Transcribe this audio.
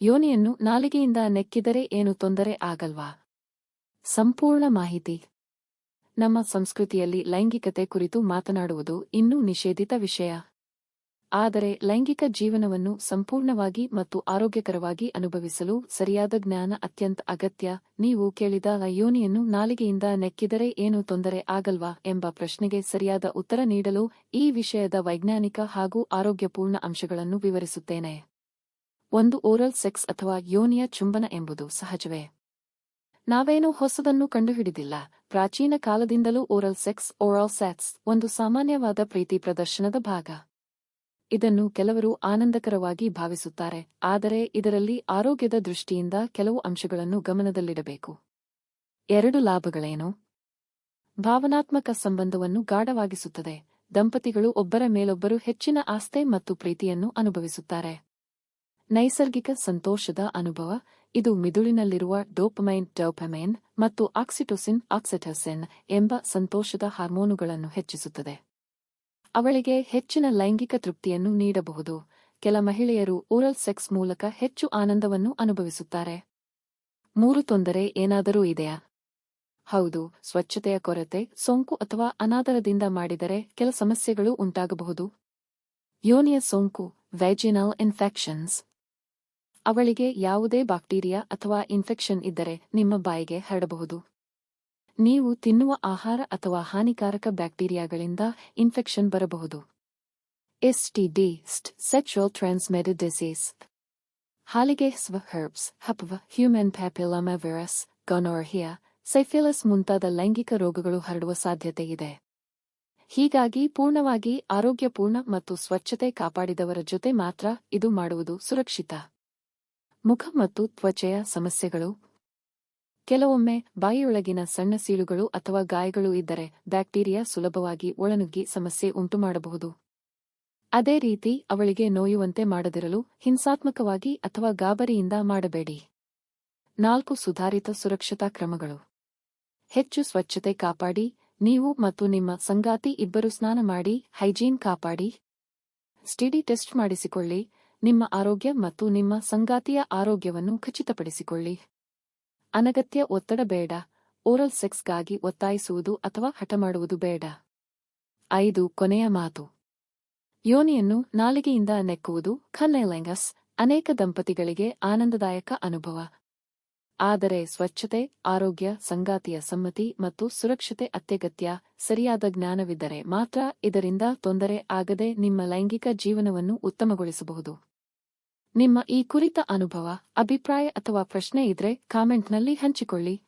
ಯೋನಿಯನ್ನು ನಾಲಿಗೆಯಿಂದ ನೆಕ್ಕಿದರೆ ಏನು ತೊಂದರೆ ಆಗಲ್ವಾ? ಸಂಪೂರ್ಣ ಮಾಹಿತಿ. ನಮ್ಮ ಸಂಸ್ಕೃತಿಯಲ್ಲಿ ಲೈಂಗಿಕತೆ ಕುರಿತು ಮಾತನಾಡುವುದು ಇನ್ನೂ ನಿಷೇಧಿತ ವಿಷಯ. ಆದರೆ ಲೈಂಗಿಕ ಜೀವನವನ್ನು ಸಂಪೂರ್ಣವಾಗಿ ಮತ್ತು ಆರೋಗ್ಯಕರವಾಗಿ ಅನುಭವಿಸಲು ಸರಿಯಾದ ಜ್ಞಾನ ಅತ್ಯಂತ ಅಗತ್ಯ. ನೀವು ಕೇಳಿದ ಯೋನಿಯನ್ನು ನಾಲಿಗೆಯಿಂದ ನೆಕ್ಕಿದರೆ ಏನು ತೊಂದರೆ ಆಗಲ್ವಾ ಎಂಬ ಪ್ರಶ್ನೆಗೆ ಸರಿಯಾದ ಉತ್ತರ ನೀಡಲು ಈ ವಿಷಯದ ವೈಜ್ಞಾನಿಕ ಹಾಗೂ ಆರೋಗ್ಯಪೂರ್ಣ ಅಂಶಗಳನ್ನು ವಿವರಿಸುತ್ತೇನೆ. ಒಂದು ಓರಲ್ ಸೆಕ್ಸ್ ಅಥವಾ ಯೋನಿಯ ಚುಂಬನ ಎಂಬುದು ಸಹಜವೇ. ನಾವೇನೂ ಹೊಸದನ್ನು ಕಂಡುಹಿಡಿದಿಲ್ಲ. ಪ್ರಾಚೀನ ಕಾಲದಿಂದಲೂ ಓರಲ್ ಸೆಕ್ಸ್ ಓರಲ್ ಸೆಕ್ಸ್ ಒಂದು ಸಾಮಾನ್ಯವಾದ ಪ್ರೀತಿ ಪ್ರದರ್ಶನದ ಭಾಗ. ಇದನ್ನು ಕೆಲವರು ಆನಂದಕರವಾಗಿ ಭಾವಿಸುತ್ತಾರೆ, ಆದರೆ ಇದರಲ್ಲಿ ಆರೋಗ್ಯದ ದೃಷ್ಟಿಯಿಂದ ಕೆಲವು ಅಂಶಗಳನ್ನು ಗಮನದಲ್ಲಿಡಬೇಕು. ಎರಡು ಲಾಭಗಳೇನು? ಭಾವನಾತ್ಮಕ ಸಂಬಂಧವನ್ನು ಗಾಢವಾಗಿಸುತ್ತದೆ. ದಂಪತಿಗಳು ಒಬ್ಬರ ಮೇಲೊಬ್ಬರು ಹೆಚ್ಚಿನ ಆಸ್ತೆ ಮತ್ತು ಪ್ರೀತಿಯನ್ನು ಅನುಭವಿಸುತ್ತಾರೆ. ನೈಸರ್ಗಿಕ ಸಂತೋಷದ ಅನುಭವ. ಇದು ಮಿದುಳಿನಲ್ಲಿರುವ ಡೋಪಮೈನ್ ಡೋಪಮೈನ್ ಮತ್ತು ಆಕ್ಸಿಟೋಸಿನ್ ಆಕ್ಸಿಟೋಸಿನ್ ಎಂಬ ಸಂತೋಷದ ಹಾರ್ಮೋನುಗಳನ್ನು ಹೆಚ್ಚಿಸುತ್ತದೆ. ಅವಳಿಗೆ ಹೆಚ್ಚಿನ ಲೈಂಗಿಕ ತೃಪ್ತಿಯನ್ನು ನೀಡಬಹುದು. ಕೆಲ ಮಹಿಳೆಯರು ಓರಲ್ ಸೆಕ್ಸ್ ಮೂಲಕ ಹೆಚ್ಚು ಆನಂದವನ್ನು ಅನುಭವಿಸುತ್ತಾರೆ. ಮೂರು ತೊಂದರೆ ಏನಾದರೂ ಇದೆಯಾ? ಹೌದು, ಸ್ವಚ್ಛತೆಯ ಕೊರತೆ, ಸೋಂಕು ಅಥವಾ ಅನಾದರದಿಂದ ಮಾಡಿದರೆ ಕೆಲ ಸಮಸ್ಯೆಗಳು ಉಂಟಾಗಬಹುದು. ಯೋನಿಯ ಸೋಂಕು ವೆಜಿನಲ್ ಇನ್ಫೆಕ್ಷನ್ಸ್ ಅವಳಿಗೆ ಯಾವುದೇ ಬ್ಯಾಕ್ಟೀರಿಯಾ ಅಥವಾ ಇನ್ಫೆಕ್ಷನ್ ಇದ್ದರೆ ನಿಮ್ಮ ಬಾಯಿಗೆ ಹರಡಬಹುದು. ನೀವು ತಿನ್ನುವ ಆಹಾರ ಅಥವಾ ಹಾನಿಕಾರಕ ಬ್ಯಾಕ್ಟೀರಿಯಾಗಳಿಂದ ಇನ್ಫೆಕ್ಷನ್ ಬರಬಹುದು. ಎಸ್ಟಿಡಿ ಸೆಕ್ಷುವಲ್ ಟ್ರಾನ್ಸ್ಮಿಟೆಡ್ ಡಿಸೀಸ್ ಹಾಲಿಗೆ ಸ್ವ herpes ಹಪ್ವ human papilloma virus gonorrhoea syphilis ಮುಂತಾದ ಲೈಂಗಿಕ ರೋಗಗಳು ಹರಡುವ ಸಾಧ್ಯತೆ ಇದೆ. ಹೀಗಾಗಿ ಪೂರ್ಣವಾಗಿ ಆರೋಗ್ಯಪೂರ್ಣ ಮತ್ತು ಸ್ವಚ್ಛತೆ ಕಾಪಾಡಿದವರ ಜೊತೆ ಮಾತ್ರ ಇದು ಮಾಡುವುದು ಸುರಕ್ಷಿತ. ಮುಖ ಮತ್ತು ತ್ವಚೆಯ ಸಮಸ್ಯೆಗಳು. ಕೆಲವೊಮ್ಮೆ ಬಾಯಿಯೊಳಗಿನ ಸಣ್ಣ ಸೀಳುಗಳು ಅಥವಾ ಗಾಯಗಳು ಇದ್ದರೆ ಬ್ಯಾಕ್ಟೀರಿಯಾ ಸುಲಭವಾಗಿ ಒಳನುಗ್ಗಿ ಸಮಸ್ಯೆ ಉಂಟುಮಾಡಬಹುದು. ಅದೇ ರೀತಿ ಅವಳಿಗೆ ನೋಯುವಂತೆ ಮಾಡದಿರಲು ಹಿಂಸಾತ್ಮಕವಾಗಿ ಅಥವಾ ಗಾಬರಿಯಿಂದ ಮಾಡಬೇಡಿ. ನಾಲ್ಕು ಸುಧಾರಿತ ಸುರಕ್ಷತಾ ಕ್ರಮಗಳು. ಹೆಚ್ಚು ಸ್ವಚ್ಛತೆ ಕಾಪಾಡಿ, ನೀವು ಮತ್ತು ನಿಮ್ಮ ಸಂಗಾತಿ ಇಬ್ಬರು ಸ್ನಾನ ಮಾಡಿ, ಹೈಜೀನ್ ಕಾಪಾಡಿ. ಸ್ಟಿಡಿ ಟೆಸ್ಟ್ ಮಾಡಿಸಿಕೊಳ್ಳಿ ನಿಮ್ಮ ಆರೋಗ್ಯ ಮತ್ತು ನಿಮ್ಮ ಸಂಗಾತಿಯ ಆರೋಗ್ಯವನ್ನು ಖಚಿತಪಡಿಸಿಕೊಳ್ಳಿ. ಅನಗತ್ಯ ಒತ್ತಡ ಬೇಡ. ಓರಲ್ ಸೆಕ್ಸ್ಗಾಗಿ ಒತ್ತಾಯಿಸುವುದು ಅಥವಾ ಹಠಮಾಡುವುದು ಬೇಡ. ಐದು, ಕೊನೆಯ ಮಾತು. ಯೋನಿಯನ್ನು ನಾಲಿಗೆಯಿಂದ ನೆಕ್ಕುವುದು ಖನ್ನೈಲೆಂಗಸ್ ಅನೇಕ ದಂಪತಿಗಳಿಗೆ ಆನಂದದಾಯಕ ಅನುಭವ. ಆದರೆ ಸ್ವಚ್ಛತೆ, ಆರೋಗ್ಯ, ಸಂಗಾತಿಯ ಸಮ್ಮತಿ ಮತ್ತು ಸುರಕ್ಷತೆ ಅತ್ಯಗತ್ಯ ಸರಿಯಾದ ಜ್ಞಾನವಿದ್ದರೆ ಮಾತ್ರ ಇದರಿಂದ ತೊಂದರೆ ಆಗದೆ ನಿಮ್ಮ ಲೈಂಗಿಕ ಜೀವನವನ್ನು ಉತ್ತಮಗೊಳಿಸಬಹುದು. ನಿಮ್ಮ ಈ ಕುರಿತ ಅನುಭವ, ಅಭಿಪ್ರಾಯ ಅಥವಾ ಪ್ರಶ್ನೆ ಇದ್ರೆ ಕಾಮೆಂಟ್ನಲ್ಲಿ ಹಂಚಿಕೊಳ್ಳಿ.